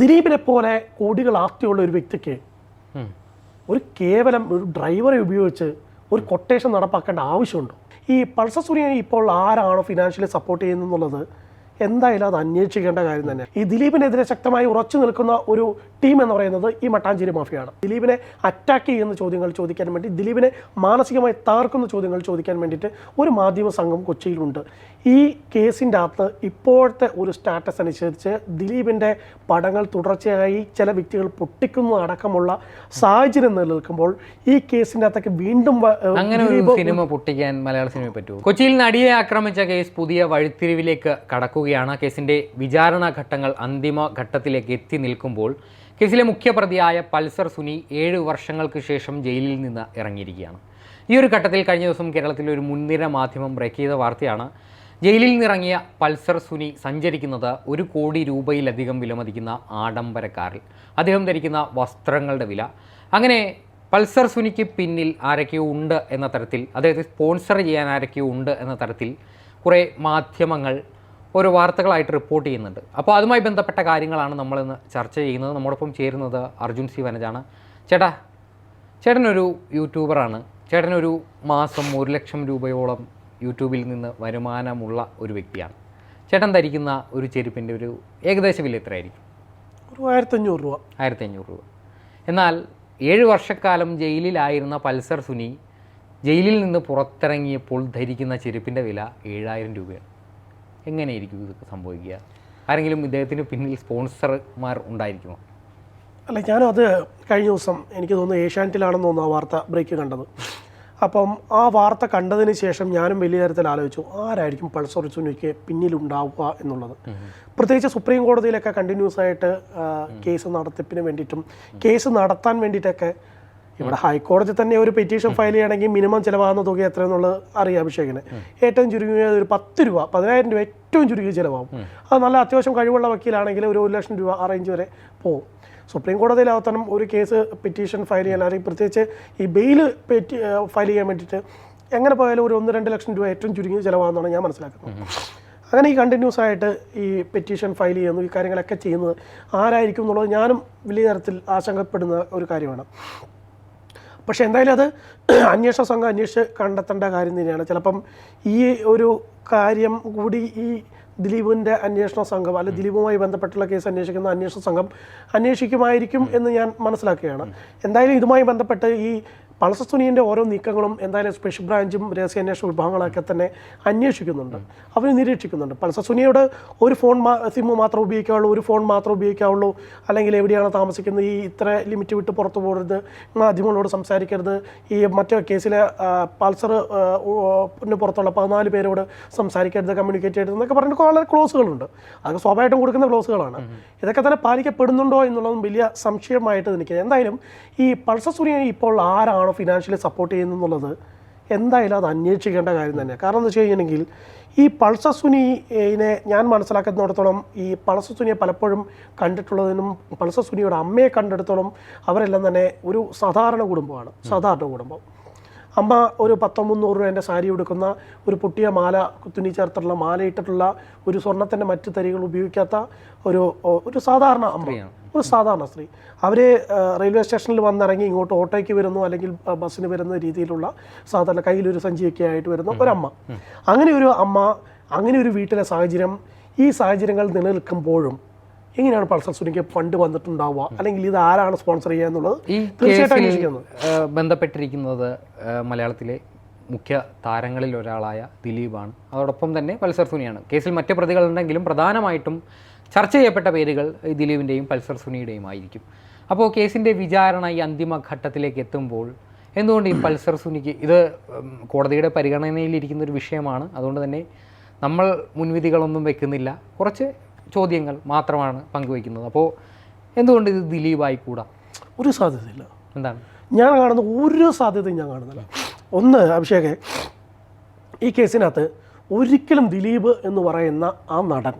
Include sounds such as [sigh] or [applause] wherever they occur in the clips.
ദിലീപിനെ പോലെ കോടികൾ ആസ്തിയുള്ള ഒരു വ്യക്തിക്ക് ഒരു കേവലം ഒരു ഡ്രൈവറെ ഉപയോഗിച്ച് ഒരു കൊട്ടേഷൻ നടപ്പാക്കേണ്ട ആവശ്യമുണ്ടോ? ഈ പൾസർ സുനിയെ ഇപ്പോൾ ആരാണോ ഫിനാൻഷ്യലി സപ്പോർട്ട് ചെയ്യുന്നത് എന്തായാലും അത് അന്വേഷിക്കേണ്ട കാര്യം തന്നെ. ഈ ദിലീപിനെതിരെ ശക്തമായി ഉറച്ചു നിൽക്കുന്ന ഒരു ടീം എന്ന് പറയുന്നത് ഈ മട്ടാഞ്ചേരി മാഫിയാണ്. ദിലീപിനെ അറ്റാക്ക് ചെയ്യുന്ന ചോദ്യങ്ങൾ ചോദിക്കാൻ വേണ്ടി ദിലീപിനെ മാനസികമായി തകർക്കുന്ന ചോദ്യങ്ങൾ ചോദിക്കാൻ വേണ്ടിയിട്ട് ഒരു മാധ്യമ സംഘം കൊച്ചിയിലുണ്ട്. ഈ കേസിന്റെ അകത്ത് ഇപ്പോഴത്തെ ഒരു സ്റ്റാറ്റസ് അനുസരിച്ച് ദിലീപിന്റെ പടങ്ങൾ തുടർച്ചയായി ചില വ്യക്തികൾ പൊട്ടിക്കുന്നു അടക്കമുള്ള സാഹചര്യം നിലനിൽക്കുമ്പോൾ ഈ കേസിന്റെ അകത്തേക്ക് വീണ്ടും അങ്ങനെ ഒരു സിനിമ പൊട്ടിക്കാൻ മലയാള സിനിമയെ പറ്റുമോ? കൊച്ചിയിൽ നടിയെ ആക്രമിച്ച കേസ് പുതിയ വഴിത്തിരിവിലേക്ക് കടക്കുകയാണ്. കേസിന്റെ വിചാരണ ഘട്ടങ്ങൾ അന്തിമ ഘട്ടത്തിലേക്ക് എത്തി നിൽക്കുമ്പോൾ കേസിലെ മുഖ്യപ്രതിയായ പൾസർ സുനി ഏഴ് വർഷങ്ങൾക്ക് ശേഷം ജയിലിൽ നിന്ന് ഇറങ്ങിയിരിക്കുകയാണ്. ഈ ഒരു ഘട്ടത്തിൽ കഴിഞ്ഞ ദിവസം കേരളത്തിലെ ഒരു മുൻനിര മാധ്യമം ബ്രേക്ക് ചെയ്ത വാർത്തയാണ് ജയിലിൽ നിന്നിറങ്ങിയ പൾസർ സുനി സഞ്ചരിക്കുന്നത് ഒരു കോടി രൂപയിലധികം വിലമതിക്കുന്ന ആഡംബര കാറിൽ. അദ്ദേഹം ധരിക്കുന്ന വസ്ത്രങ്ങളുടെ വില. അങ്ങനെ പൾസർ സുനിക്ക് പിന്നിൽ ആരൊക്കെയോ ഉണ്ട് എന്ന തരത്തിൽ അദ്ദേഹത്തെ സ്പോൺസർ ചെയ്യാൻ ആരൊക്കെയോ ഉണ്ട് എന്ന തരത്തിൽ കുറേ മാധ്യമങ്ങൾ ഓരോ വാർത്തകളായിട്ട് റിപ്പോർട്ട് ചെയ്യുന്നുണ്ട്. അപ്പോൾ അതുമായി ബന്ധപ്പെട്ട കാര്യങ്ങളാണ് നമ്മളിന്ന് ചർച്ച ചെയ്യുന്നത്. നമ്മോടൊപ്പം ചേരുന്നത് അർജുൻ സി വനജാണ്. ചേട്ടാ ചേട്ടനൊരു യൂട്യൂബറാണ്. ചേട്ടനൊരു മാസം ഒരു ലക്ഷം രൂപയോളം യൂട്യൂബിൽ നിന്ന് വരുമാനമുള്ള ഒരു വ്യക്തിയാണ്. ചേട്ടൻ ധരിക്കുന്ന ഒരു ചെരുപ്പിന്റെ ഒരു ഏകദേശ വില എത്രയായിരിക്കും? ഒരു ആയിരത്തഞ്ഞൂറ് രൂപ. ആയിരത്തി അഞ്ഞൂറ് രൂപ. എന്നാൽ ഏഴ് വർഷക്കാലം ജയിലിലായിരുന്ന പൾസർ സുനി ജയിലിൽ നിന്ന് പുറത്തിറങ്ങിയപ്പോൾ ധരിക്കുന്ന ചെരുപ്പിന്റെ വില ഏഴായിരം രൂപയാണ്. എങ്ങനെയായിരിക്കും ഇതൊക്കെ സംഭവിക്കുക? ആരെങ്കിലും ഇദ്ദേഹത്തിന് പിന്നിൽ സ്പോൺസർമാർ ഉണ്ടായിരിക്കുമോ? അല്ല ഞാനും അത് കഴിഞ്ഞ ദിവസം എനിക്ക് തോന്നുന്നു ഏഷ്യാനെറ്റിലാണെന്ന് തോന്നുന്നു ആ വാർത്ത ബ്രേക്ക് കണ്ടത്. അപ്പം ആ വാർത്ത കണ്ടതിന് ശേഷം ഞാനും വലിയ തരത്തിൽ ആലോചിച്ചു ആരായിരിക്കും പൾസർ സുനിക്ക് പിന്നിലുണ്ടാവുക എന്നുള്ളത്? പ്രത്യേകിച്ച് സുപ്രീം കോടതിയിലൊക്കെ കണ്ടിന്യൂസ് ആയിട്ട് കേസ് നടത്തിപ്പിന് വേണ്ടിയിട്ടും കേസ് നടത്താൻ വേണ്ടിയിട്ടൊക്കെ ഇവിടെ ഹൈക്കോടതി തന്നെ ഒരു പെറ്റീഷൻ ഫയൽ ചെയ്യണമെങ്കിൽ മിനിമം ചിലവാകുന്ന തുക എത്രയെന്നുള്ളത് അറിയാം അഭിഷേകിന്. ഏറ്റവും ചുരുങ്ങിയത് ഒരു പത്ത് രൂപ പതിനായിരം രൂപ ഏറ്റവും ചുരുങ്ങിയ ചിലവാകും. അത് നല്ല അത്യാവശ്യം കഴിവുള്ള വക്കീലാണെങ്കിൽ ഒരു ഒരു ലക്ഷം രൂപ ആ റേഞ്ച് വരെ പോകും. സുപ്രീം കോടതിയിൽ ഒരു കേസ് പെറ്റീഷൻ ഫയൽ ചെയ്യാൻ അല്ലെങ്കിൽ പ്രത്യേകിച്ച് ഈ ബെയിൽ പെറ്റി ഫയൽ ചെയ്യാൻ വേണ്ടിയിട്ട് എങ്ങനെ പോയാലും ഒരു ഒന്ന് രണ്ട് ലക്ഷം രൂപ ഏറ്റവും ചുരുങ്ങിയ ചിലവാണെന്നാണ് ഞാൻ മനസ്സിലാക്കുന്നത്. അങ്ങനെ ഈ കണ്ടിന്യൂസ് ആയിട്ട് ഈ പെറ്റീഷൻ ഫയൽ ചെയ്യുന്നു ഈ കാര്യങ്ങളൊക്കെ ചെയ്യുന്നത് ആരായിരിക്കും എന്നുള്ളത് ഞാനും വലിയ തരത്തിൽ ആശങ്കപ്പെടുന്ന ഒരു കാര്യമാണ്. പക്ഷേ എന്തായാലും അത് അന്വേഷണ സംഘം അന്വേഷിച്ച് കണ്ടെത്തേണ്ട കാര്യം തന്നെയാണ്. ചിലപ്പം ഈ ഒരു കാര്യം കൂടി ഈ ദിലീപിന്റെ അന്വേഷണ സംഘം അല്ലെ ദിലീപുമായി ബന്ധപ്പെട്ടുള്ള കേസ് അന്വേഷിക്കുന്ന അന്വേഷണ സംഘം അന്വേഷിക്കുമായിരിക്കും എന്ന് ഞാൻ മനസ്സിലാക്കുകയാണ്. എന്തായാലും ഇതുമായി ബന്ധപ്പെട്ട് ഈ പൾസർ സുനീന്റെ ഓരോ നീക്കങ്ങളും എന്തായാലും സ്പെഷ്യൽ ബ്രാഞ്ചും രഹസ്യാന്വേഷണ വിഭാഗങ്ങളൊക്കെ തന്നെ അന്വേഷിക്കുന്നുണ്ട്. അവർ നിരീക്ഷിക്കുന്നുണ്ട്. പൾസർ സുനിയോട് ഒരു ഫോൺ സിമ്മ് മാത്രം ഉപയോഗിക്കാവുള്ളൂ ഒരു ഫോൺ മാത്രം ഉപയോഗിക്കാവുള്ളൂ അല്ലെങ്കിൽ എവിടെയാണ് താമസിക്കുന്നത് ഈ ഇത്ര ലിമിറ്റ് വിട്ട് പുറത്തു പോകരുത് മാധ്യമങ്ങളോട് സംസാരിക്കരുത് ഈ മറ്റേ കേസിലെ പൾസർ പുറത്തുള്ള പതിനാല് പേരോട് സംസാരിക്കരുത് കമ്മ്യൂണിക്കേറ്റ് ചെയ്യരുത് എന്നൊക്കെ പറഞ്ഞിട്ട് വളരെ ക്ലോസുകളുണ്ട് അതൊക്കെ സ്വാഭാവികമായിട്ടും കൊടുക്കുന്ന ക്ലോസുകളാണ് ഇതൊക്കെ തന്നെ പാലിക്കപ്പെടുന്നുണ്ടോ എന്നുള്ളതും വലിയ സംശയമായിട്ട് നിൽക്കുന്നത് എന്തായാലും ഈ പൾസർ സുനിയെ ഇപ്പോൾ ആരാണോ ഫിനാൻഷ്യലി സപ്പോർട്ട് ചെയ്യുന്നത് എന്തായാലും അത് അന്വേഷിക്കേണ്ട കാര്യം തന്നെ കാരണം എന്ന് വെച്ച് കഴിഞ്ഞിട്ടുണ്ടെങ്കിൽ ഈ പൾസസുനിനെ ഞാൻ മനസ്സിലാക്കുന്നിടത്തോളം ഈ പൾസസുനിയെ പലപ്പോഴും കണ്ടിട്ടുള്ളതിനും പൾസസുനിയുടെ അമ്മയെ കണ്ടെടുത്തോളം അവരെല്ലാം തന്നെ ഒരു സാധാരണ കുടുംബമാണ് സാധാരണ കുടുംബം. അമ്മ ഒരു പത്തോ രൂപേന്റെ സാരി ഉടുക്കുന്ന ഒരു പൊട്ടിയ മാല തുന്നി ചേർത്തിട്ടുള്ള മാല ഇട്ടിട്ടുള്ള ഒരു സ്വർണത്തിന്റെ മറ്റ് തരികൾ ഉപയോഗിക്കാത്ത ഒരു ഒരു സാധാരണ അമ്മ. ഒരു സാധാരണ സ്ത്രീ. അവർ റെയിൽവേ സ്റ്റേഷനിൽ വന്നിറങ്ങി ഇങ്ങോട്ട് ഓട്ടോയ്ക്ക് വരുന്നു അല്ലെങ്കിൽ ബസ്സിന് വരുന്ന രീതിയിലുള്ള സാധാരണ കയ്യിലൊരു സഞ്ചിയൊക്കെ ആയിട്ട് വരുന്ന ഒരമ്മ. അങ്ങനെ ഒരു അമ്മ അങ്ങനെ ഒരു വീട്ടിലെ സാഹചര്യം ഈ സാഹചര്യങ്ങൾ നിലനിൽക്കുമ്പോഴും എങ്ങനെയാണ് പൾസർ സുനിക്ക് ഫണ്ട് വന്നിട്ടുണ്ടാവുക? അല്ലെങ്കിൽ ഇത് ആരാണ് സ്പോൺസർ ചെയ്യുക എന്നുള്ളത് തീർച്ചയായിട്ടും ബന്ധപ്പെട്ടിരിക്കുന്നത് മലയാളത്തിലെ മുഖ്യ താരങ്ങളിൽ ഒരാളായ ദിലീപാണ്. അതോടൊപ്പം തന്നെ പൾസർ സുനിയാണ്. കേസിൽ മറ്റു പ്രതികളുണ്ടെങ്കിലും പ്രധാനമായിട്ടും ചർച്ച ചെയ്യപ്പെട്ട പേരുകൾ ദിലീപിന്റെയും പൾസർ സുനിയുടെയും ആയിരിക്കും. അപ്പോൾ കേസിന്റെ വിചാരണ ഈ അന്തിമ ഘട്ടത്തിലേക്ക് എത്തുമ്പോൾ എന്തുകൊണ്ട് ഈ പൾസർ സുനിക്ക് ഇത് കോടതിയുടെ പരിഗണനയിലിരിക്കുന്ന ഒരു വിഷയമാണ്. അതുകൊണ്ട് തന്നെ നമ്മൾ മുൻവിധികളൊന്നും വെക്കുന്നില്ല. കുറച്ച് ചോദ്യങ്ങൾ മാത്രമാണ് പങ്കുവയ്ക്കുന്നത്. അപ്പോൾ എന്തുകൊണ്ട് ഇത് ദിലീപായി കൂടാ? ഒരു സാധ്യതയില്ല. എന്താണ്? ഞാൻ കാണുന്ന ഒരു സാധ്യതയും ഞാൻ കാണുന്നില്ല. ഒന്ന് അഭിഷേകെ ഈ കേസിനകത്ത് ഒരിക്കലും ദിലീപ് എന്ന് പറയുന്ന ആ നടൻ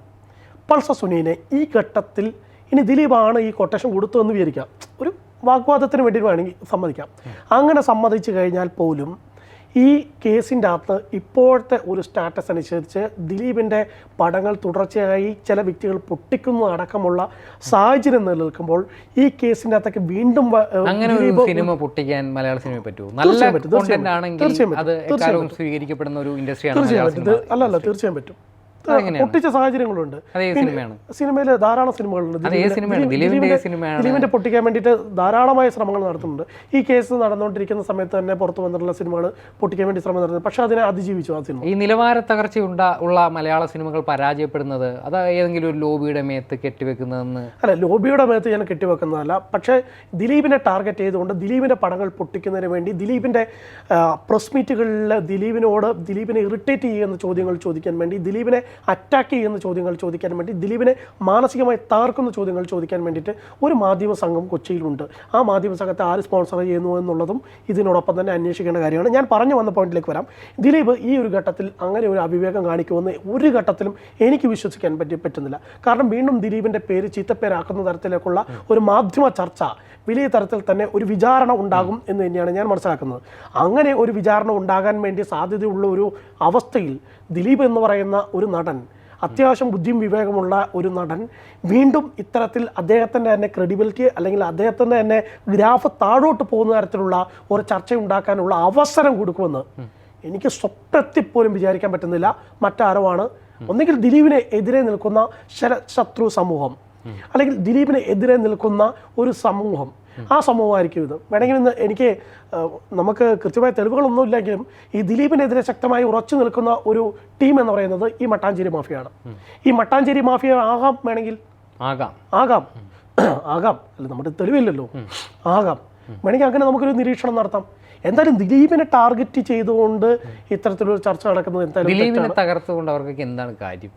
പൾസർ സുനീനെ ഈ ഘട്ടത്തിൽ ഇനി ദിലീപാണ് ഈ കൊട്ടേഷൻ കൊടുത്തു എന്ന് വിചാരിക്കാം. ഒരു വാഗ്വാദത്തിന് വേണ്ടി വേണമെങ്കിൽ സമ്മതിക്കാം. അങ്ങനെ സമ്മതിച്ചു കഴിഞ്ഞാൽ പോലും ഈ കേസിന്റെ അകത്ത് ഇപ്പോഴത്തെ ഒരു സ്റ്റാറ്റസ് അനുസരിച്ച് ദിലീപിന്റെ പടങ്ങൾ തുടർച്ചയായി ചില വ്യക്തികൾ പൊട്ടിക്കുന്നു അടക്കമുള്ള സാഹചര്യം നിലനിൽക്കുമ്പോൾ ഈ കേസിന്റെ അകത്തേക്ക് വീണ്ടും അങ്ങനെ ഒരു സിനിമ പൊട്ടിക്കാൻ മലയാള സിനിമയിൽ പറ്റുമോ? നല്ല തീർച്ചയായും തീർച്ചയായും അല്ലല്ല തീർച്ചയായും പറ്റും? പൊട്ടിച്ച സാഹചര്യങ്ങളുണ്ട്. സിനിമയിൽ സിനിമയിൽ ധാരാളം സിനിമകളുണ്ട്. ദിലീപിന്റെ- പൊട്ടിക്കാൻ വേണ്ടിയിട്ട് ധാരാളമായ ശ്രമങ്ങൾ നടത്തുന്നുണ്ട്. ഈ കേസ് നടന്നുകൊണ്ടിരിക്കുന്ന സമയത്ത് തന്നെ പുറത്തു വന്നിട്ടുള്ള സിനിമകൾ പൊട്ടിക്കാൻ വേണ്ടി ശ്രമം നടത്തുന്നത് പക്ഷെ അതിനെ അതിജീവിച്ചു ആ സിനിമ. ഈ നിലവാര തകർച്ച ഉള്ള മലയാള സിനിമകൾ പരാജയപ്പെടുന്നത് അത് ഏതെങ്കിലും ഒരു ലോബിയുടെ മേത്ത് കെട്ടിവെക്കുന്നതെന്ന്? അല്ല ലോബിയുടെ മേത്ത് ഞാൻ കെട്ടിവെക്കുന്നതല്ല. പക്ഷേ ദിലീപിനെ ടാർഗറ്റ് ചെയ്തുകൊണ്ട് ദിലീപിന്റെ പടങ്ങൾ പൊട്ടിക്കുന്നതിന് വേണ്ടി ദിലീപിന്റെ പ്രസ് മീറ്റുകളിൽ ദിലീപിനോട് ദിലീപിനെ ഇറിറ്റേറ്റ് ചെയ്യുന്ന ചോദ്യങ്ങൾ ചോദിക്കാൻ വേണ്ടി ദിലീപിനെ അറ്റാക്ക് ചെയ്യുന്ന ചോദ്യങ്ങൾ ചോദിക്കാൻ വേണ്ടി ദിലീപിനെ മാനസികമായി തകർക്കുന്ന ചോദ്യങ്ങൾ ചോദിക്കാൻ വേണ്ടിയിട്ട് ഒരു മാധ്യമ സംഘം കൊച്ചിയിലുണ്ട്. ആ മാധ്യമ സംഘത്തെ ആര് സ്പോൺസർ ചെയ്യുന്നു എന്നുള്ളതും ഇതിനോടൊപ്പം തന്നെ അന്വേഷിക്കേണ്ട കാര്യമാണ്. ഞാൻ പറഞ്ഞു വന്ന പോയിന്റിലേക്ക് വരാം. ദിലീപ് ഈ ഒരു ഘട്ടത്തിൽ അങ്ങനെ ഒരു അവിവേകം കാണിക്കുമെന്ന് ഒരു ഘട്ടത്തിലും എനിക്ക് വിശ്വസിക്കാൻ പറ്റി പറ്റുന്നില്ല. കാരണം വീണ്ടും ദിലീപിന്റെ പേര് ചീത്തപ്പേരാക്കുന്ന തരത്തിലേക്കുള്ള ഒരു മാധ്യമ ചർച്ച വലിയ തരത്തിൽ തന്നെ ഒരു വിചാരണ ഉണ്ടാകും എന്ന് തന്നെയാണ് ഞാൻ മനസ്സിലാക്കുന്നത്. അങ്ങനെ ഒരു വിചാരണ ഉണ്ടാകാൻ വേണ്ടി സാധ്യതയുള്ള ഒരു അവസ്ഥയിൽ ദിലീപ് എന്ന് പറയുന്ന ഒരു നടൻ അത്യാവശ്യം ബുദ്ധിയും വിവേകമുള്ള ഒരു നടൻ വീണ്ടും ഇത്തരത്തിൽ അദ്ദേഹത്തിന്റെ തന്നെ ക്രെഡിബിലിറ്റി അല്ലെങ്കിൽ അദ്ദേഹത്തിന്റെ തന്നെ ഗ്രാഫ് താഴോട്ട് പോകുന്ന തരത്തിലുള്ള ഒരു ചർച്ച ഉണ്ടാക്കാനുള്ള അവസരം കൊടുക്കുമെന്ന് എനിക്ക് സ്വപ്നത്തിൽ പോലും വിചാരിക്കാൻ പറ്റുന്നില്ല. മറ്റാരോ ആണ്. ഒന്നുകിൽ ദിലീപിനെ എതിരെ നിൽക്കുന്ന ശത്രു സമൂഹം. അല്ലെങ്കിൽ ദിലീപിന് എതിരെ നിൽക്കുന്ന ഒരു സമൂഹം. ആ സമൂഹമായിരിക്കും ഇത്. വേണമെങ്കിൽ ഇന്ന് എനിക്ക് നമുക്ക് കൃത്യമായ തെളിവുകളൊന്നും ഇല്ലെങ്കിലും ഈ ദിലീപിനെതിരെ ശക്തമായി ഉറച്ചു നിൽക്കുന്ന ഒരു ടീം എന്ന് പറയുന്നത് ഈ മട്ടാഞ്ചേരി മാഫിയാണ് ഈ മട്ടാഞ്ചേരി മാഫിയ ആകാം വേണമെങ്കിൽ. ആകാം. ആകാം. ആകാം. അല്ല നമ്മുടെ തെളിവില്ലല്ലോ. ആകാം. വേണമെങ്കിൽ അങ്ങനെ നമുക്കൊരു നിരീക്ഷണം നടത്താം. എന്തായാലും ദിലീപിനെ ടാർഗറ്റ് ചെയ്തുകൊണ്ട് ഇത്തരത്തിലൊരു ചർച്ച നടക്കുന്നത് എന്തായാലും തകർത്തുകൊണ്ട് അവർക്കൊക്കെ എന്താണ് കാര്യം?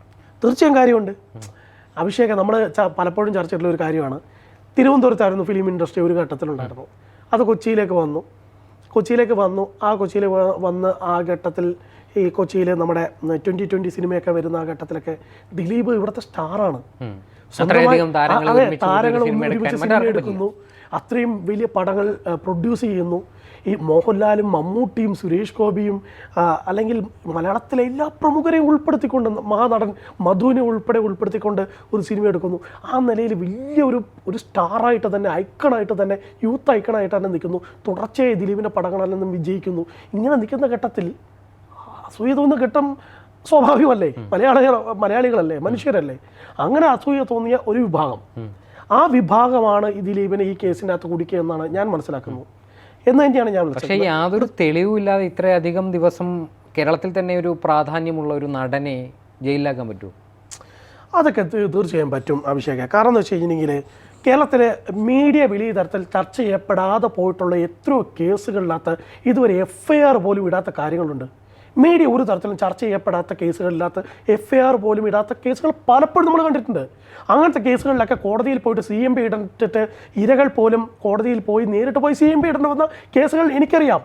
തീർച്ചയായും കാര്യമുണ്ട്. അഭിഷേകം നമ്മൾ പലപ്പോഴും ചർച്ച ചെയ്തിട്ടുള്ള ഒരു കാര്യമാണ്. തിരുവനന്തപുരത്തായിരുന്നു ഫിലിം ഇൻഡസ്ട്രി ഒരു ഘട്ടത്തിലുണ്ടായിരുന്നു. അത് കൊച്ചിയിലേക്ക് വന്നു. കൊച്ചിയിലേക്ക് വന്നു. ആ കൊച്ചിയിൽ വന്ന് ആ ഘട്ടത്തിൽ ഈ കൊച്ചിയിൽ നമ്മുടെ ട്വന്റി ട്വന്റി സിനിമയൊക്കെ വരുന്ന ആ ഘട്ടത്തിലൊക്കെ ദിലീപ് ഇവിടുത്തെ സ്റ്റാറാണ് അതെ, താരങ്ങൾ ഒരുമിച്ച് സിനിമ എടുക്കുന്നു. അത്രയും വലിയ പടങ്ങൾ പ്രൊഡ്യൂസ് ചെയ്യുന്നു. ഈ മോഹൻലാലും മമ്മൂട്ടിയും സുരേഷ് ഗോപിയും അല്ലെങ്കിൽ മലയാളത്തിലെ എല്ലാ പ്രമുഖരെയും ഉൾപ്പെടുത്തിക്കൊണ്ട് മഹാനടൻ മധുവിനെ ഉൾപ്പെടെ ഉൾപ്പെടുത്തിക്കൊണ്ട് ഒരു സിനിമ എടുക്കുന്നു. ആ നിലയിൽ വലിയ ഒരു ഒരു സ്റ്റാറായിട്ട് തന്നെ ഐക്കണായിട്ട് തന്നെ യൂത്ത് ഐക്കണായിട്ട് തന്നെ നിൽക്കുന്നു. തുടർച്ചയായി ദിലീപിന്റെ പടങ്ങളിൽ നിന്നും വിജയിക്കുന്നു. ഇങ്ങനെ നിൽക്കുന്ന ഘട്ടത്തിൽ അസൂയ തോന്നുന്ന ഘട്ടം സ്വാഭാവികമല്ലേ? മലയാളികൾ മലയാളികളല്ലേ? മനുഷ്യരല്ലേ? അങ്ങനെ അസൂയ തോന്നിയ ഒരു വിഭാഗം. ആ വിഭാഗമാണ് ഈ ദിലീപിനെ ഈ കേസിന്റെ അകത്ത് കുടിക്കുക എന്നാണ് ഞാൻ മനസ്സിലാക്കുന്നത്. എന്ന് തന്നെയാണ് ഞാൻ പക്ഷേ യാതൊരു തെളിവുമില്ലാതെ ഇത്രയധികം ദിവസം കേരളത്തിൽ തന്നെ ഒരു പ്രാധാന്യമുള്ള ഒരു നടനെ ജയിലിലാക്കാൻ പറ്റുമോ? അതൊക്കെ തീർച്ചയായും പറ്റും അഭിഷേക. കാരണം എന്ന് വെച്ച് കഴിഞ്ഞിട്ടുണ്ടെങ്കിൽ കേരളത്തിലെ മീഡിയ വലിയ തരത്തിൽ ചർച്ച ചെയ്യപ്പെടാതെ പോയിട്ടുള്ള എത്രയോ കേസുകളിനകത്ത് ഇതുവരെ എഫ് ഐ ആർ പോലും ഇടാത്ത കാര്യങ്ങളുണ്ട്. മീഡിയ ഒരു തരത്തിലും ചർച്ച ചെയ്യപ്പെടാത്ത കേസുകളില്ലാത്ത എഫ് ഐ ആർ പോലും ഇടാത്ത കേസുകൾ പലപ്പോഴും നമ്മൾ കണ്ടിട്ടുണ്ട്. അങ്ങനത്തെ കേസുകളിലൊക്കെ കോടതിയിൽ പോയിട്ട് സി എം പി ഇടന്നിട്ട് ഇരകൾ പോലും കോടതിയിൽ പോയി നേരിട്ട് പോയി സി എം പി ഇടേണ്ടി കേസുകൾ എനിക്കറിയാം.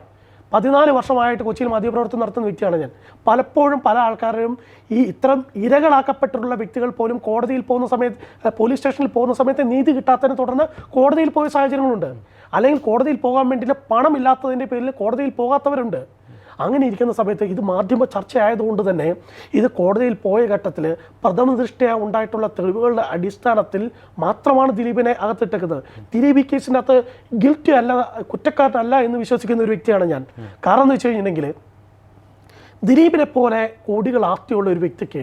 പതിനാല് വർഷമായിട്ട് കൊച്ചിയിൽ മാധ്യമപ്രവർത്തനം നടത്തുന്ന വ്യക്തിയാണ് ഞാൻ. പലപ്പോഴും പല ആൾക്കാരും ഈ ഇത്തരം ഇരകളാക്കപ്പെട്ടിട്ടുള്ള വ്യക്തികൾ പോലും കോടതിയിൽ പോകുന്ന സമയത്ത് പോലീസ് സ്റ്റേഷനിൽ പോകുന്ന സമയത്ത് നീതി കിട്ടാത്തതിനെ തുടർന്ന് കോടതിയിൽ പോയ സാഹചര്യങ്ങളുണ്ട്. അല്ലെങ്കിൽ കോടതിയിൽ പോകാൻ വേണ്ടിയിട്ട് പണമില്ലാത്തതിന്റെ പേരിൽ കോടതിയിൽ പോകാത്തവരുണ്ട്. അങ്ങനെ ഇരിക്കുന്ന സമയത്ത് ഇത് മാധ്യമ ചർച്ചയായതുകൊണ്ട് തന്നെ ഇത് കോടതിയിൽ പോയ ഘട്ടത്തിൽ പ്രഥമ ദൃഷ്ടിയ ഉണ്ടായിട്ടുള്ള തെളിവുകളുടെ അടിസ്ഥാനത്തിൽ മാത്രമാണ് ദിലീപിനെ അകത്തിട്ടേക്കുന്നത്. ദിലീപ് ഈ കേസിന്റെ അകത്ത് ഗിൽറ്റി അല്ല കുറ്റക്കാരനല്ല എന്ന് വിശ്വസിക്കുന്ന ഒരു വ്യക്തിയാണ് ഞാൻ. കാരണം എന്ന് വെച്ച് കഴിഞ്ഞിട്ടുണ്ടെങ്കിൽ ദിലീപിനെ പോലെ കോടികൾ ആസ്തിയുള്ള ഒരു വ്യക്തിക്ക്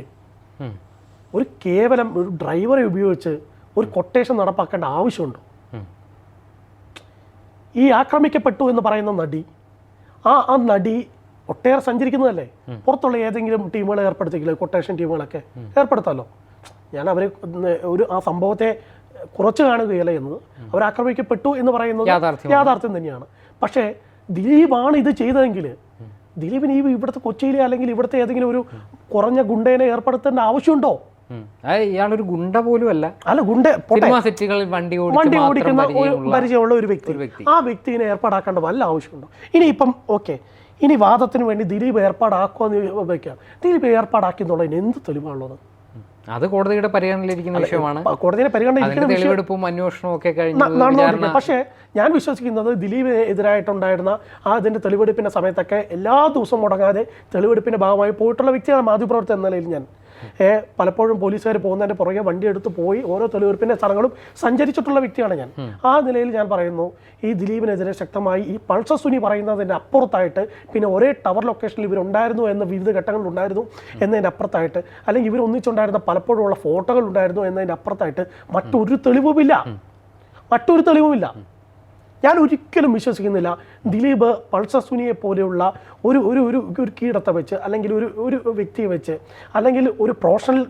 ഒരു കേവലം ഒരു ഡ്രൈവറെ ഉപയോഗിച്ച് ഒരു കൊട്ടേഷൻ നടപ്പാക്കേണ്ട ആവശ്യമുണ്ടോ? ഈ ആക്രമിക്കപ്പെട്ടു എന്ന് പറയുന്ന നടി ആ ആ നടി ഒട്ടേറെ സഞ്ചരിക്കുന്നതല്ലേ? പുറത്തുള്ള ഏതെങ്കിലും ടീമുകൾ ഏർപ്പെടുത്തിക്കില്ലേ കൊട്ടേഷൻ ടീമുകളൊക്കെ ഏർപ്പെടുത്താമല്ലോ ഞാൻ അവരെ ഒരു ആ സംഭവത്തെ കുറച്ച് കാണുകയല്ല എന്നത്. അവർ ആക്രമിക്കപ്പെട്ടു എന്ന് പറയുന്നത് യാഥാർത്ഥ്യം തന്നെയാണ്. പക്ഷേ ദിലീപാണ് ഇത് ചെയ്തതെങ്കിൽ ദിലീപിന് ഈ ഇവിടുത്തെ കൊച്ചിയിലെ അല്ലെങ്കിൽ ഇവിടുത്തെ ഏതെങ്കിലും ഒരു കുറഞ്ഞ ഗുണ്ടേനെ ഏർപ്പെടുത്തേണ്ട ആവശ്യമുണ്ടോ? ഇയാളൊരു ഗുണ്ട പോലും അല്ല അല്ല ഗുണ്ട സെറ്റുകളിൽ വണ്ടി വണ്ടി ഓടിക്കുന്ന ഒരു പരിചയമുള്ള പരിചയമുള്ള ഒരു വ്യക്തി. ഒരു വ്യക്തി. ആ വ്യക്തിനെ ഏർപ്പാടാക്കേണ്ട വല്ല ആവശ്യമുണ്ടോ? ഇനി ഇപ്പം ഓക്കെ. ഇനി വാദത്തിന് വേണ്ടി ദിലീപ് ഏർപ്പാടാക്കുമെന്ന് വയ്ക്കുക ദിലീപ് ഏർപ്പാടാക്കി എന്നുള്ളതിന് എന്ത് തെളിവാണുള്ളത്? അത് കോടതിയുടെ പരിഗണനയിലിരിക്കുന്ന വിഷയമാണ്. കോടതിയുടെ പരിഗണനയിലിരിക്കുന്ന തെളിവെടുപ്പും അന്വേഷണവും ഒക്കെ കഴിഞ്ഞു പക്ഷേ ഞാൻ വിശ്വസിക്കുന്നത് ദിലീപിനെതിരായിട്ടുണ്ടായിരുന്ന ആ അതിന്റെ തെളിവെടുപ്പിന്റെ സമയത്തൊക്കെ എല്ലാ ദിവസവും മുടങ്ങാതെ തെളിവെടുപ്പിന്റെ ഭാഗമായി പോയിട്ടുള്ള വ്യക്തിയാണ് മാധ്യമപ്രവർത്തകൻ എന്ന നിലയിൽ ഞാൻ. പലപ്പോഴും പോലീസുകാർ പോകുന്നതിന്റെ പുറകെ വണ്ടി എടുത്ത് പോയി ഓരോ തെളിവെടുപ്പിന്റെ സ്ഥലങ്ങളും സഞ്ചരിച്ചിട്ടുള്ള വ്യക്തിയാണ് ഞാൻ. ആ നിലയിൽ ഞാൻ പറയുന്നു ഈ ദിലീപിനെതിരെ ശക്തമായി ഈ പൾസർ സുനി പറയുന്നതിന്റെ അപ്പുറത്തായിട്ട് പിന്നെ ഒരേ ടവർ ലൊക്കേഷനിൽ ഇവരുണ്ടായിരുന്നു എന്ന വിവിധ ഘട്ടങ്ങളിൽ ഉണ്ടായിരുന്നു എന്നതിന്റെ അപ്പുറത്തായിട്ട് അല്ലെങ്കിൽ ഇവർ ഒന്നിച്ചുണ്ടായിരുന്ന പലപ്പോഴും ഉള്ള ഫോട്ടോകൾ ഉണ്ടായിരുന്നു എന്നതിന്റെ അപ്പുറത്തായിട്ട് മറ്റൊരു തെളിവുമില്ല. മറ്റൊരു തെളിവുമില്ല. ഞാൻ ഒരിക്കലും വിശ്വസിക്കുന്നില്ല. ദിലീപ് പൾസർ സുനിയെ പോലെയുള്ള ഒരു ഒരു ഒരു ഒരു കീടത്തെ വെച്ച് അല്ലെങ്കിൽ ഒരു ഒരു വ്യക്തിയെ വെച്ച് അല്ലെങ്കിൽ ഒരു പ്രൊഫഷണൽ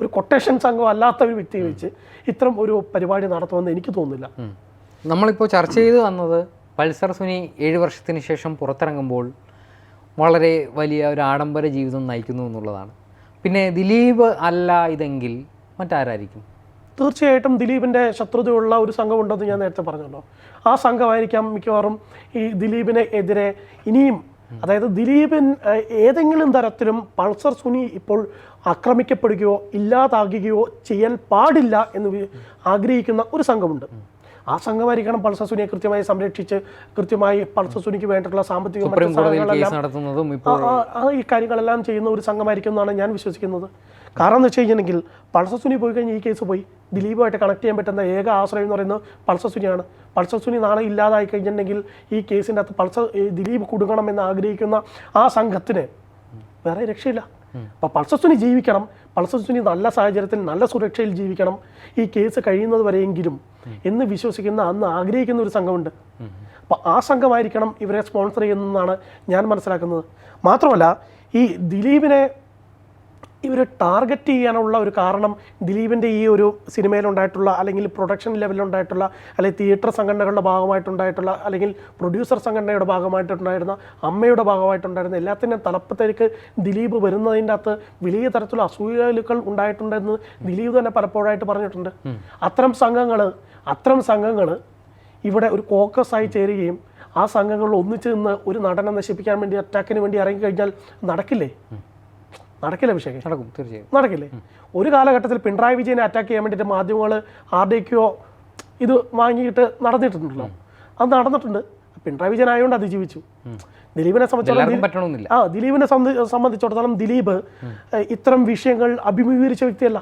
ഒരു കൊട്ടേഷൻ സംഘം അല്ലാത്ത ഒരു വ്യക്തിയെ വെച്ച് ഇത്തരം ഒരു പരിപാടി നടത്തുമെന്ന് എനിക്ക് തോന്നുന്നില്ല. നമ്മളിപ്പോൾ ചർച്ച ചെയ്ത് വന്നത് പൾസർ സുനി ഏഴ് വർഷത്തിന് ശേഷം പുറത്തിറങ്ങുമ്പോൾ വളരെ വലിയ ഒരു ആഡംബര ജീവിതം നയിക്കുന്നു എന്നുള്ളതാണ്. പിന്നെ ദിലീപ് അല്ല ഇതെങ്കിൽ മറ്റാരായിരിക്കും? തീർച്ചയായിട്ടും ദിലീപിന്റെ ശത്രുതയുള്ള ഒരു സംഘമുണ്ടെന്ന് ഞാൻ നേരത്തെ പറഞ്ഞല്ലോ. ആ സംഘമായിരിക്കാം മിക്കവാറും ഈ ദിലീപിനെ എതിരെ ഇനിയും അതായത് ദിലീപിൻ ഏതെങ്കിലും തരത്തിലും പൾസർ സുനി ഇപ്പോൾ ആക്രമിക്കപ്പെടുകയോ ഇല്ലാതാകുകയോ ചെയ്യാൻ പാടില്ല എന്ന് ആഗ്രഹിക്കുന്ന ഒരു സംഘമുണ്ട്. ആ സംഘമായിരിക്കണം പൾസർ സുനിയെ കൃത്യമായി സംരക്ഷിച്ച് കൃത്യമായി പൾസർ സുനിക്ക് വേണ്ടിയിട്ടുള്ള സാമ്പത്തിക ഈ കാര്യങ്ങളെല്ലാം ചെയ്യുന്ന ഒരു സംഘമായിരിക്കും എന്നാണ് ഞാൻ വിശ്വസിക്കുന്നത്. കാരണം എന്ന് വെച്ച് കഴിഞ്ഞിട്ടുണ്ടെങ്കിൽ പൾസസുനി പോയി കഴിഞ്ഞാൽ ഈ കേസ് പോയി. ദിലീപുമായിട്ട് കണക്ട് ചെയ്യാൻ പറ്റുന്ന ഏക ആശ്രയം എന്ന് പറയുന്നത് പൾസസുനിയാണ്. പൾസസുനി നാളെ ഇല്ലാതായി കഴിഞ്ഞിട്ടുണ്ടെങ്കിൽ ഈ കേസിന്റെ അകത്ത് പൾസ ദിലീപ് എന്ന് ആഗ്രഹിക്കുന്ന ആ സംഘത്തിന് വേറെ രക്ഷയില്ല. അപ്പോൾ പൾസസുനി ജീവിക്കണം. പൾസസുനി നല്ല സാഹചര്യത്തിൽ നല്ല സുരക്ഷയിൽ ജീവിക്കണം. ഈ കേസ് കഴിയുന്നത് വരെയെങ്കിലും എന്ന് വിശ്വസിക്കുന്ന അന്ന് ആഗ്രഹിക്കുന്ന ഒരു സംഘമുണ്ട്. അപ്പോൾ ആ സംഘമായിരിക്കണം ഇവരെ സ്പോൺസർ ചെയ്യുന്നതെന്നാണ് ഞാൻ മനസ്സിലാക്കുന്നത്. മാത്രമല്ല ഈ ദിലീപിനെ ഇവർ ടാർഗറ്റ് ചെയ്യാനുള്ള ഒരു കാരണം ദിലീപിന്റെ ഈ ഒരു സിനിമയിലുണ്ടായിട്ടുള്ള അല്ലെങ്കിൽ പ്രൊഡക്ഷൻ ലെവലിലുണ്ടായിട്ടുള്ള അല്ലെങ്കിൽ തിയേറ്റർ സംഘടനകളുടെ ഭാഗമായിട്ടുണ്ടായിട്ടുള്ള അല്ലെങ്കിൽ പ്രൊഡ്യൂസർ സംഘടനയുടെ ഭാഗമായിട്ടുണ്ടായിരുന്ന അമ്മയുടെ ഭാഗമായിട്ടുണ്ടായിരുന്ന എല്ലാത്തിന്റെ തലപ്പത്തേക്ക് ദിലീപ് വരുന്നതിന്റെ അകത്ത് വലിയ തരത്തിലുള്ള അസൂയലുകൾ ഉണ്ടായിട്ടുണ്ടെന്ന് ദിലീപ് തന്നെ പലപ്പോഴായിട്ട് പറഞ്ഞിട്ടുണ്ട്. അത്തരം സംഘങ്ങൾ അത്തരം സംഘങ്ങൾ ഇവിടെ ഒരു കോക്കസായി ചേരുകയും ആ സംഘങ്ങളിൽ ഒന്നിച്ചു നിന്ന് ഒരു നടനെ നശിപ്പിക്കാൻ വേണ്ടി അറ്റാക്കിന് വേണ്ടി ഇറങ്ങി കഴിഞ്ഞാൽ നടക്കില്ലേ നടക്കില്ല അഭിഷേക്. നടക്കും തീർച്ചയായും. നടക്കില്ലേ? ഒരു കാലഘട്ടത്തിൽ പിണറായി വിജയനെ അറ്റാക്ക് ചെയ്യാൻ വേണ്ടിയിട്ട് മാധ്യമങ്ങൾ ആർ ഡി ക്യോ ഇത് വാങ്ങിയിട്ട് നടന്നിട്ടുണ്ടല്ലോ. അത് നടന്നിട്ടുണ്ട്. പിണറായി വിജയൻ ആയതുകൊണ്ട് അതിജീവിച്ചു. ദിലീപിനെ സംബന്ധിച്ചിടത്തോളം ആ ദിലീപിനെ സംബന്ധി- സംബന്ധിച്ചിടത്തോളം ദിലീപ് ഇത്തരം വിഷയങ്ങൾ അഭിമുഖീകരിച്ച വ്യക്തിയല്ല.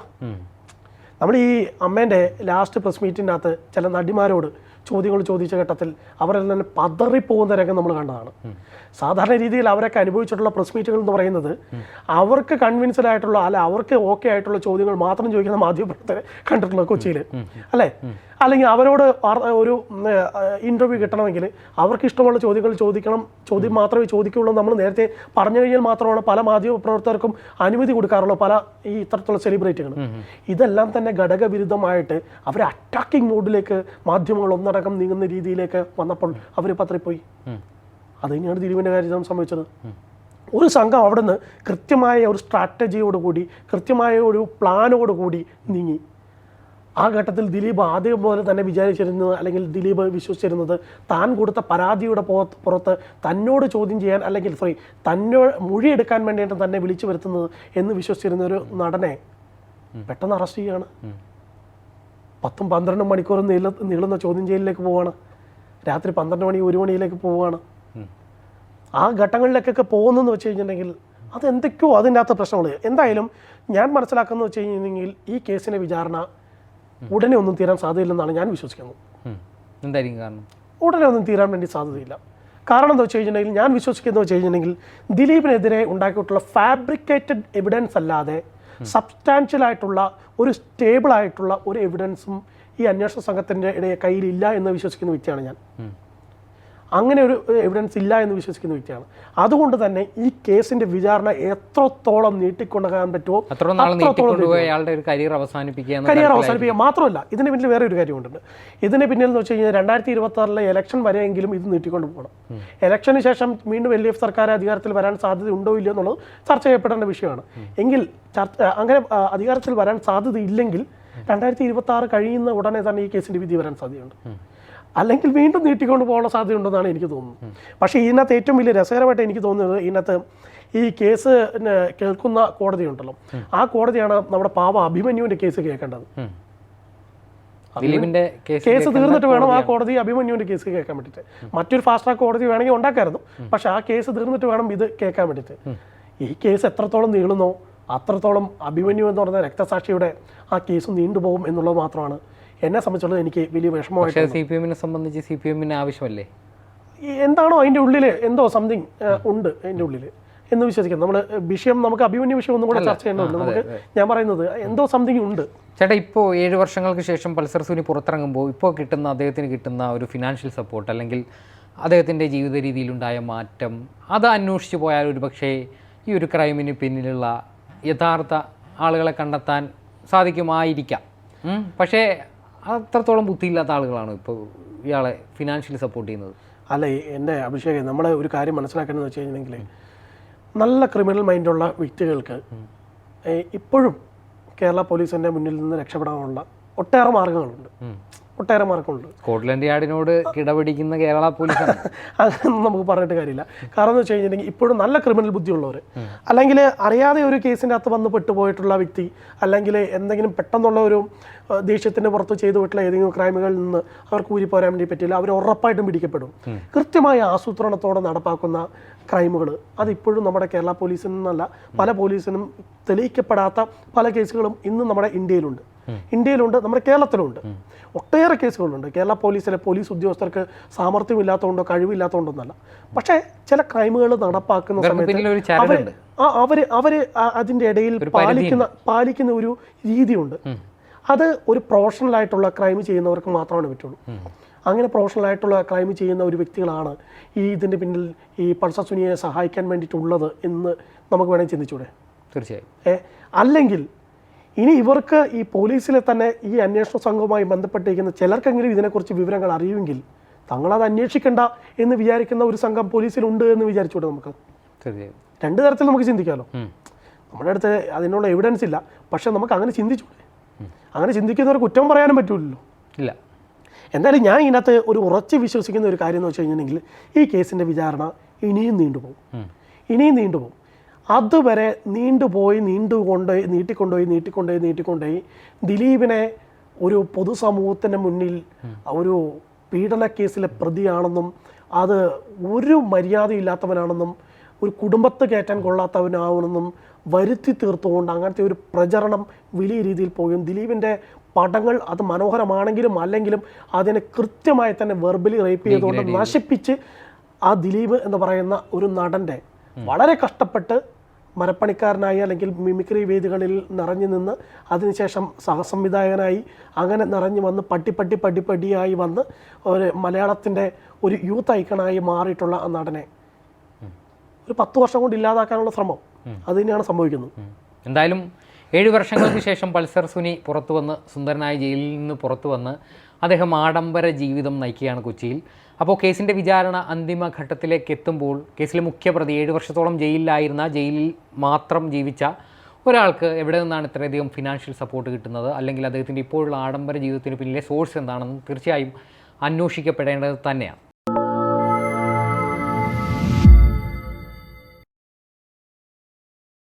നമ്മൾ ഈ അമ്മേന്റെ ലാസ്റ്റ് പ്രസ് മീറ്റിനകത്ത് ചില നടിമാരോട് ചോദ്യങ്ങൾ ചോദിച്ച ഘട്ടത്തിൽ അവരെല്ലാം തന്നെ പതറിപ്പോകുന്ന രംഗം നമ്മൾ കണ്ടതാണ്. സാധാരണ രീതിയിൽ അവരൊക്കെ അനുഭവിച്ചിട്ടുള്ള പ്രസ് മീറ്റുകൾ എന്ന് പറയുന്നത് അവർക്ക് കൺവിൻസ്ഡ് ആയിട്ടുള്ള അല്ല അവർക്ക് ഓക്കെ ആയിട്ടുള്ള ചോദ്യങ്ങൾ മാത്രം ചോദിക്കുന്ന മാധ്യമപ്രവർത്തകരെ കണ്ടിട്ടുള്ള കൊച്ചിയിൽ. അല്ലേ? അല്ലെങ്കിൽ അവരോട് ഒരു ഇന്റർവ്യൂ കിട്ടണമെങ്കിൽ അവർക്ക് ഇഷ്ടമുള്ള ചോദ്യങ്ങൾ ചോദിക്കണം. ചോദ്യം മാത്രമേ ചോദിക്കുകയുള്ളൂ നമ്മൾ നേരത്തെ പറഞ്ഞു കഴിഞ്ഞാൽ മാത്രമാണ് പല മാധ്യമ പ്രവർത്തകർക്കും അനുമതി കൊടുക്കാറുള്ളൂ. പല ഈ ഇത്തരത്തിലുള്ള സെലിബ്രിറ്റികൾ ഇതെല്ലാം തന്നെ ഘടകവിരുദ്ധമായിട്ട് അവർ അറ്റാക്കിംഗ് മോഡിലേക്ക് മാധ്യമങ്ങൾ ഒന്നടക്കം നീങ്ങുന്ന രീതിയിലേക്ക് വന്നപ്പോൾ അവർ പത്രപ്പോയി. അത് തന്നെയാണ് ദിലീപിന്റെ കാര്യത്തിൽ സംഭവിച്ചത്? ഒരു സംഘം അവിടുന്ന് കൃത്യമായ ഒരു സ്ട്രാറ്റജിയോടുകൂടി കൃത്യമായ ഒരു പ്ലാനോടുകൂടി നീങ്ങി. ആ ഘട്ടത്തിൽ ദിലീപ് ആദ്യം പോലെ തന്നെ വിചാരിച്ചിരുന്നത് അല്ലെങ്കിൽ ദിലീപ് വിശ്വസിച്ചിരുന്നത് താൻ കൊടുത്ത പരാതിയുടെ പുറത്ത് തന്നോട് ചോദ്യം ചെയ്യാൻ അല്ലെങ്കിൽ സോറി തന്നോട് മൊഴിയെടുക്കാൻ വേണ്ടിയിട്ട് തന്നെ വിളിച്ചു വരുത്തുന്നത് എന്ന് വിശ്വസിച്ചിരുന്ന ഒരു നടനെ പെട്ടെന്ന് അറസ്റ്റ് ചെയ്യുകയാണ് പത്തും പന്ത്രണ്ടും മണിക്കൂർ നീള നീളുന്ന ചോദ്യം ചെയ്യലിലേക്ക് പോവുകയാണ് രാത്രി പന്ത്രണ്ട് മണി ഒരു മണിയിലേക്ക് പോവുകയാണ്. ആ ഘട്ടങ്ങളിലേക്കൊക്കെ പോകുന്നതെന്ന് വെച്ച് കഴിഞ്ഞിട്ടുണ്ടെങ്കിൽ അത് എന്തൊക്കെയോ അതിന്റെ അകത്ത് പ്രശ്നങ്ങൾ. എന്തായാലും ഞാൻ മനസ്സിലാക്കുന്നത് വെച്ച് കഴിഞ്ഞിട്ടുണ്ടെങ്കിൽ ഈ കേസിന്റെ വിചാരണ ഉടനെ ഒന്നും തീരാൻ സാധ്യതയില്ലെന്നാണ് ഞാൻ വിശ്വസിക്കുന്നത്. എന്തായിരിക്കും കാരണം? ഉടനെ ഒന്നും തീരാൻ വേണ്ടി സാധ്യതയില്ല. കാരണം എന്താ വെച്ച് കഴിഞ്ഞിട്ടുണ്ടെങ്കിൽ ഞാൻ വിശ്വസിക്കുന്നത് വെച്ച് കഴിഞ്ഞിട്ടുണ്ടെങ്കിൽ ദിലീപിനെതിരെ ഉണ്ടാക്കിയിട്ടുള്ള ഫാബ്രിക്കേറ്റഡ് എവിഡൻസ് അല്ലാതെ സബ്സ്റ്റാൻഷ്യൽ ആയിട്ടുള്ള ഒരു സ്റ്റേബിൾ ആയിട്ടുള്ള ഒരു എവിഡൻസും ഈ അന്വേഷണ സംഘത്തിന്റെ ഇടയിൽ കയ്യിലില്ല എന്ന് വിശ്വസിക്കുന്ന വ്യക്തിയാണ് ഞാൻ. അങ്ങനെ ഒരു എവിഡൻസ് ഇല്ല എന്ന് വിശ്വസിക്കുന്ന വ്യക്തിയാണ്. അതുകൊണ്ട് തന്നെ ഈ കേസിന്റെ വിചാരണ എത്രത്തോളം നീട്ടിക്കൊണ്ടുപോകാൻ പറ്റുമോ അത്രത്തോളം കരിയർ അവസാനിപ്പിക്കുക കരിയർ അവസാനിപ്പിക്കുക മാത്രമല്ല ഇതിന് പിന്നിൽ വേറെ ഒരു കാര്യമുണ്ട്. ഇതിന് പിന്നിൽ എന്ന് വെച്ച് കഴിഞ്ഞാൽ രണ്ടായിരത്തി ഇരുപത്തി ആറിലെ ഇലക്ഷൻ വരെയെങ്കിലും ഇത് നീട്ടിക്കൊണ്ട് പോകണം. ഇലക്ഷന് ശേഷം വീണ്ടും എൽ ഡി എഫ് സർക്കാർ അധികാരത്തിൽ വരാൻ സാധ്യത ഉണ്ടോ ഇല്ലയോ എന്നുള്ളത് ചർച്ച ചെയ്യപ്പെടേണ്ട വിഷയമാണ്. എങ്കിൽ ചർച്ച അങ്ങനെ അധികാരത്തിൽ വരാൻ സാധ്യത ഇല്ലെങ്കിൽ രണ്ടായിരത്തി ഇരുപത്തി ആറ് കഴിയുന്ന ഉടനെ തന്നെ ഈ കേസിന്റെ വിധി വരാൻ സാധ്യതയുണ്ട്. അല്ലെങ്കിൽ വീണ്ടും നീട്ടിക്കൊണ്ട് പോകാനുള്ള സാധ്യതയുണ്ടെന്നാണ് എനിക്ക് തോന്നുന്നത്. പക്ഷേ ഇതിനകത്ത് ഏറ്റവും വലിയ രസകരമായിട്ട് എനിക്ക് തോന്നുന്നത് ഇതിനകത്ത് ഈ കേസ് കേൾക്കുന്ന കോടതി ഉണ്ടല്ലോ ആ കോടതിയാണ് നമ്മുടെ പാവ അഭിമന്യുവിന്റെ കേസ് കേൾക്കേണ്ടത്. ഉം. ദിലീപിന്റെ കേസ് കേസ് തീർന്നിട്ട് വേണം ആ കോടതി അഭിമന്യുവിന്റെ കേസ് കേൾക്കാൻ വേണ്ടിട്ട് മറ്റൊരു ഫാസ്റ്റ് ട്രാക്ക് കോടതി വേണമെങ്കിൽ ഉണ്ടാക്കായിരുന്നു. പക്ഷെ ആ കേസ് തീർന്നിട്ട് വേണം ഇത് കേൾക്കാൻ വേണ്ടിട്ട് ഈ കേസ് എത്രത്തോളം നീളുന്നോ അത്രത്തോളം അഭിമന്യു എന്ന് പറഞ്ഞ രക്തസാക്ഷിയുടെ ആ കേസ് നീണ്ടുപോകും എന്നുള്ളത് മാത്രമാണ് എന്നെ സംബന്ധിച്ചുള്ളത് എനിക്ക് വലിയ വിഷമമായിട്ട് സി പി എമ്മിനെ സംബന്ധിച്ച് സി പി എമ്മിന് ആവശ്യമല്ലേ എന്താണോ അതിന്റെ ഉള്ളിൽ എന്തോ സംതിങ് ഉണ്ട് അതിന്റെ ഉള്ളിൽ എന്ന് വിശ്വസിക്കാം. നമ്മൾ വിഷയം നമുക്ക് അഭിമന്യ വിഷയം ഒന്നും കൂടെ ചർച്ച ചെയ്യേണ്ടതുണ്ട്. നമുക്ക് ഞാൻ പറയുന്നത് എന്തോ സംതിങ് ഉണ്ട്. ചേട്ടാ ഇപ്പോൾ ഏഴ് വർഷങ്ങൾക്ക് ശേഷം പൾസർ സുനി പുറത്തിറങ്ങുമ്പോൾ ഇപ്പോൾ കിട്ടുന്ന അദ്ദേഹത്തിന് കിട്ടുന്ന ഒരു ഫിനാൻഷ്യൽ സപ്പോർട്ട് അല്ലെങ്കിൽ അദ്ദേഹത്തിന്റെ ജീവിത രീതിയിലുണ്ടായ മാറ്റം അത് അന്വേഷിച്ച് പോയാൽ ഒരു പക്ഷേ ഈ ഒരു ക്രൈമിന് പിന്നിലുള്ള യഥാർത്ഥ ആളുകളെ കണ്ടെത്താൻ സാധിക്കുമായിരിക്കാം. പക്ഷേ അത്രത്തോളം ബുദ്ധിയില്ലാത്ത ആളുകളാണ് ഇപ്പോൾ ഇയാളെ ഫിനാൻഷ്യലി സപ്പോർട്ട് ചെയ്യുന്നത്. അല്ല എന്റെ അഭിഷേക് നമ്മൾ ഒരു കാര്യം മനസ്സിലാക്കേണ്ടതെന്ന് വെച്ച് കഴിഞ്ഞിട്ടുണ്ടെങ്കിൽ നല്ല ക്രിമിനൽ മൈൻഡുള്ള വ്യക്തികൾക്ക് ഇപ്പോഴും കേരള പോലീസിന്റെ മുന്നിൽ നിന്ന് രക്ഷപ്പെടാനുള്ള ഒട്ടേറെ മാർഗങ്ങളുണ്ട്. ഒട്ടേറെ മാർക്കുണ്ട്. സ്കോട്ട്ലൻഡ് യാർഡിനോട് കിടപിടിക്കുന്ന കേരള പോലീസ് [laughs] അതൊന്നും നമുക്ക് പറഞ്ഞിട്ട് കാര്യമില്ല. കാരണം എന്ന് വെച്ച് കഴിഞ്ഞിട്ടുണ്ടെങ്കിൽ ഇപ്പോഴും നല്ല ക്രിമിനൽ ബുദ്ധിയുള്ളവർ അല്ലെങ്കിൽ അറിയാതെ ഒരു കേസിന്റെ അകത്ത് വന്ന് പെട്ടുപോയിട്ടുള്ള വ്യക്തി അല്ലെങ്കിൽ എന്തെങ്കിലും പെട്ടെന്നുള്ള ഒരു ദേഷ്യത്തിന്റെ പുറത്ത് ചെയ്തു വിട്ടുള്ള ഏതെങ്കിലും ക്രൈമുകളിൽ നിന്ന് അവർക്ക് ഊരിപ്പോരാൻ പോരാൻ വേണ്ടി പറ്റില്ല അവർ ഉറപ്പായിട്ടും പിടിക്കപ്പെടും. കൃത്യമായ ആസൂത്രണത്തോടെ നടപ്പാക്കുന്ന ക്രൈമുകൾ അതിപ്പോഴും നമ്മുടെ കേരള പോലീസിൽ നിന്നല്ല പല പോലീസിനും തെളിയിക്കപ്പെടാത്ത പല കേസുകളും ഇന്നും നമ്മുടെ ഇന്ത്യയിലുണ്ട്. ഇന്ത്യയിലുണ്ട് നമ്മുടെ കേരളത്തിലുണ്ട്. ഒട്ടേറെ കേസുകളുണ്ട്. കേരള പോലീസിലെ പോലീസ് ഉദ്യോഗസ്ഥർക്ക് സാമർഥ്യമില്ലാത്തതുകൊണ്ടോ കഴിവില്ലാത്തതുകൊണ്ടൊന്നല്ല. പക്ഷേ ചില ക്രൈമുകൾ നടപ്പാക്കുന്ന സമയത്ത് അവർ ചരടുണ്ട്. ആ അവർ അവർ അതിന്റെ അതിന്റെ ഇടയിൽ പാലിക്കുന്ന പാലിക്കുന്ന ഒരു രീതിയുണ്ട്. അത് ഒരു പ്രൊഫഷണൽ ആയിട്ടുള്ള ക്രൈം ചെയ്യുന്നവർക്ക് മാത്രമാണ് പറ്റുള്ളൂ. അങ്ങനെ പ്രൊഫഷണൽ ആയിട്ടുള്ള ക്രൈം ചെയ്യുന്ന ഒരു വ്യക്തികളാണ് ഈ ഇതിന്റെ പിന്നിൽ ഈ പൾസർ സുനിയെ സഹായിക്കാൻ വേണ്ടിയിട്ടുള്ളത് എന്ന് നമുക്ക് വേണമെങ്കിൽ ചിന്തിച്ചൂടെ? തീർച്ചയായും. ഏ അല്ലെങ്കിൽ ഇനി ഇവർക്ക് ഈ പോലീസിലെ തന്നെ ഈ അന്വേഷണ സംഘവുമായി ബന്ധപ്പെട്ടിരിക്കുന്ന ചിലർക്കെങ്കിലും ഇതിനെക്കുറിച്ച് വിവരങ്ങൾ അറിയുമെങ്കിൽ തങ്ങളത് അന്വേഷിക്കണ്ട എന്ന് വിചാരിക്കുന്ന ഒരു സംഘം പോലീസിലുണ്ട് എന്ന് വിചാരിച്ചൂടെ നമുക്ക്? രണ്ട് തരത്തിൽ നമുക്ക് ചിന്തിക്കാമല്ലോ നമ്മുടെ അടുത്ത് അതിനുള്ള എവിഡൻസ് ഇല്ല. പക്ഷെ നമുക്ക് അങ്ങനെ ചിന്തിച്ചൂടെ അങ്ങനെ ചിന്തിക്കുന്നവർ കുറ്റം പറയാനും പറ്റൂലല്ലോ? ഇല്ല. എന്തായാലും ഞാൻ ഇതിനകത്ത് ഒരു ഉറച്ച് വിശ്വസിക്കുന്ന ഒരു കാര്യം എന്ന് വെച്ച് കഴിഞ്ഞിട്ടുണ്ടെങ്കിൽ ഈ കേസിന്റെ വിചാരണ ഇനിയും നീണ്ടുപോകും. ഇനിയും നീണ്ടുപോകും. അതുവരെ നീണ്ടുപോയി നീണ്ടുകൊണ്ടുപോയി നീട്ടിക്കൊണ്ടുപോയി നീട്ടിക്കൊണ്ടുപോയി നീട്ടിക്കൊണ്ടുപോയി ദിലീപിനെ ഒരു പൊതുസമൂഹത്തിന് മുന്നിൽ ഒരു പീഡന കേസിലെ പ്രതിയാണെന്നും അത് ഒരു മര്യാദയില്ലാത്തവനാണെന്നും ഒരു കുടുംബത്ത് കയറ്റാൻ കൊള്ളാത്തവനാവണമെന്നും വരുത്തി തീർത്തുകൊണ്ട് അങ്ങനത്തെ ഒരു പ്രചരണം വലിയ രീതിയിൽ പോകും ദിലീപിന്റെ പടങ്ങൾ അത് മനോഹരമാണെങ്കിലും അല്ലെങ്കിലും അതിനെ കൃത്യമായി തന്നെ വെർബലി റേപ്പ് ചെയ്തുകൊണ്ട് നശിപ്പിച്ച് ആ ദിലീപ് എന്ന് പറയുന്ന ഒരു നടന്റെ വളരെ കഷ്ടപ്പെട്ട് മരപ്പണിക്കാരനായി അല്ലെങ്കിൽ മിമിക്രി വേദികളിൽ നിറഞ്ഞു നിന്ന് അതിനുശേഷം സഹസംവിധായകനായി അങ്ങനെ നിറഞ്ഞു വന്ന് പട്ടി പട്ടി പടി പടിയായി വന്ന് ഒരു മലയാളത്തിന്റെ ഒരു യൂത്ത് ഐക്കണായി മാറിയിട്ടുള്ള ആ നടനെ. ഒരു പത്ത് വർഷം കൊണ്ട് ഇല്ലാതാക്കാനുള്ള ശ്രമം. അത് തന്നെയാണ് സംഭവിക്കുന്നത്. എന്തായാലും ഏഴ് വർഷങ്ങൾക്ക് ശേഷം പൾസർ സുനി പുറത്തു വന്ന് സുന്ദരനായ ജയിലിൽ നിന്ന് പുറത്തു വന്ന് അദ്ദേഹം ആഡംബര ജീവിതം നയിക്കുകയാണ് കൊച്ചിയിൽ. അപ്പോൾ കേസിന്റെ വിചാരണ അന്തിമ ഘട്ടത്തിലേക്ക് എത്തുമ്പോൾ കേസിലെ മുഖ്യപ്രതി ഏഴ് വർഷത്തോളം ജയിലിലായിരുന്ന ജയിലിൽ മാത്രം ജീവിച്ച ഒരാൾക്ക് എവിടെ നിന്നാണ് ഇത്രയധികം ഫിനാൻഷ്യൽ സപ്പോർട്ട് കിട്ടുന്നത്? അല്ലെങ്കിൽ അദ്ദേഹത്തിന്റെ ഇപ്പോഴുള്ള ആഡംബര ജീവിതത്തിന് പിന്നിലെ സോഴ്സ് എന്താണെന്ന് തീർച്ചയായും അന്വേഷിക്കപ്പെടേണ്ടത് തന്നെയാണ്.